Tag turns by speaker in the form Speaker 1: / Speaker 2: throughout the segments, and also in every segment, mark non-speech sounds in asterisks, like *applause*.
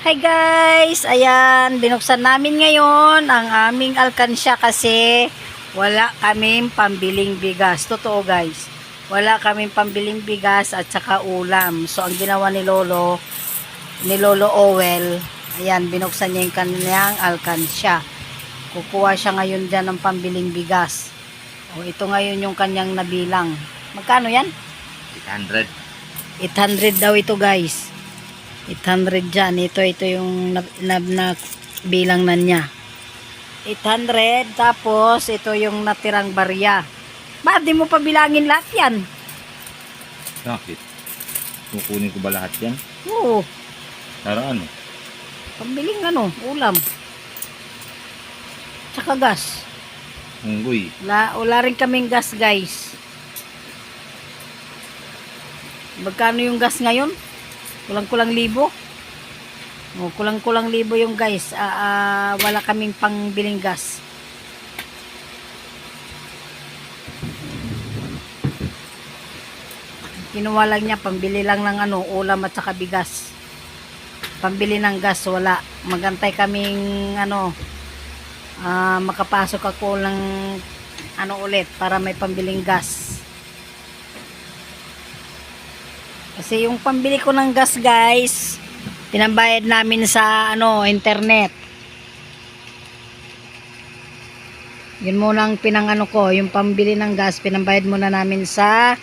Speaker 1: Hi guys! Ayan, binuksan namin ngayon ang aming alkansya kasi wala kaming pambiling bigas. Totoo guys. Wala kaming pambiling bigas at saka ulam. So ang ginawa ni Lolo, ni Lolo Owel, ayan, binuksan niya yung kanyang alkansya. Kukuha siya ngayon dyan ng pambiling bigas. O ito ngayon yung kanyang nabilang. Magkano yan?
Speaker 2: 800.
Speaker 1: 800 daw ito guys 800 dyan. Ito ito yung na, na, na bilang na niya. 800 tapos ito yung natirang barya. Bakit di mo pa bilangin lahat yan.
Speaker 2: Bakit? Kukunin ko ba lahat yan?
Speaker 1: oo.
Speaker 2: Para ano?
Speaker 1: pambiling ano? Ulam. Tsaka gas.
Speaker 2: Unggoy.
Speaker 1: wala, wala rin kaming gas guys. Magkano yung gas ngayon kulang-kulang libo. O, kulang-kulang libo yung guys. Ah, ah, wala kaming pangbiling gas. Kinuha lang niya pambili lang ng ano ulam at saka bigas. Pambili ng gas wala. Magantay kaming ano ah, makapasok ako ng ano ulit para may pambiling gas kasi yung pambili ko ng gas guys pinambayad namin sa ano internet. Yun muna ang pinangano ko. Yung pambili ng gas pinambayad muna namin sa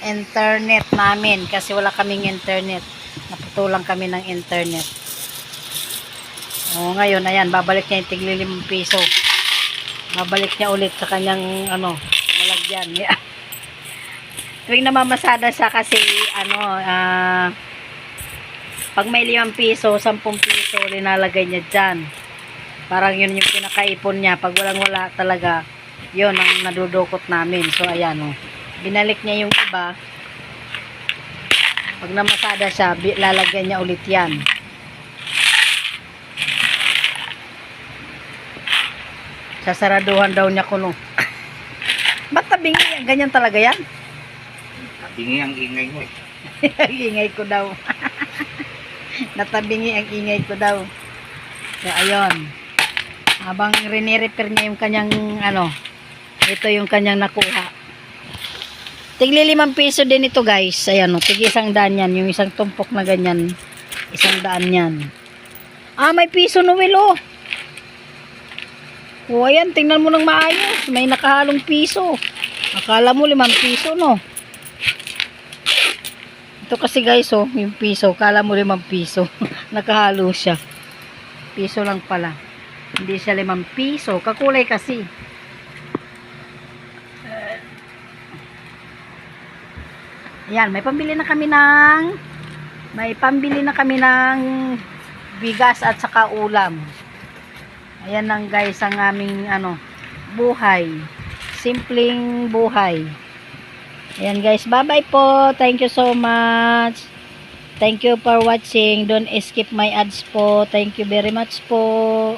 Speaker 1: internet namin. Kasi wala kaming internet. Naputulang kami ng internet. O ngayon ayan babalik niya yung tigli limang piso. Babalik niya ulit sa kanyang ano malagyan yeah. *laughs* tuwing namamasada siya kasi ano ah pag may limang piso sampung piso linalagay niya dyan. Parang yun yung pinakaipon niya. Pag walang wala talaga yun ang nadudukot namin. So ayan o binalik niya yung iba. Pag namasada siya lalagyan niya ulit yan. Sasaraduhan daw niya kuno. *coughs* Ba't tabingi ganyan talaga yan
Speaker 2: Tingin ang ingay mo eh. *laughs*
Speaker 1: ingay ko daw. *laughs* Natabingi ang ingay ko daw. So, ayun. Habang rinirepair niya yung kanyang, ano, ito yung kanyang nakuha. Tigli limang piso din ito guys. Ayan o, tig isang daan yan. Yung isang tumpok na ganyan. Isang daan yan. Ah, may piso Noel oh. O, ayan, tingnan mo ng maayos. May nakahalong piso. Akala mo limang piso, no? Ito kasi guys, oh, yung piso. Kala mo limang piso. *laughs* Nakahalo siya. Piso lang pala. Hindi siya limang piso. Kakulay kasi. Ayan, may pambili na kami ng may pambili na kami ng bigas at saka ulam. Ayan lang guys ang aming ano, buhay. Simpleng buhay. Ayan guys, bye-bye po. Thank you so much. Thank you for watching. Don't skip my ads po. Thank you very much po.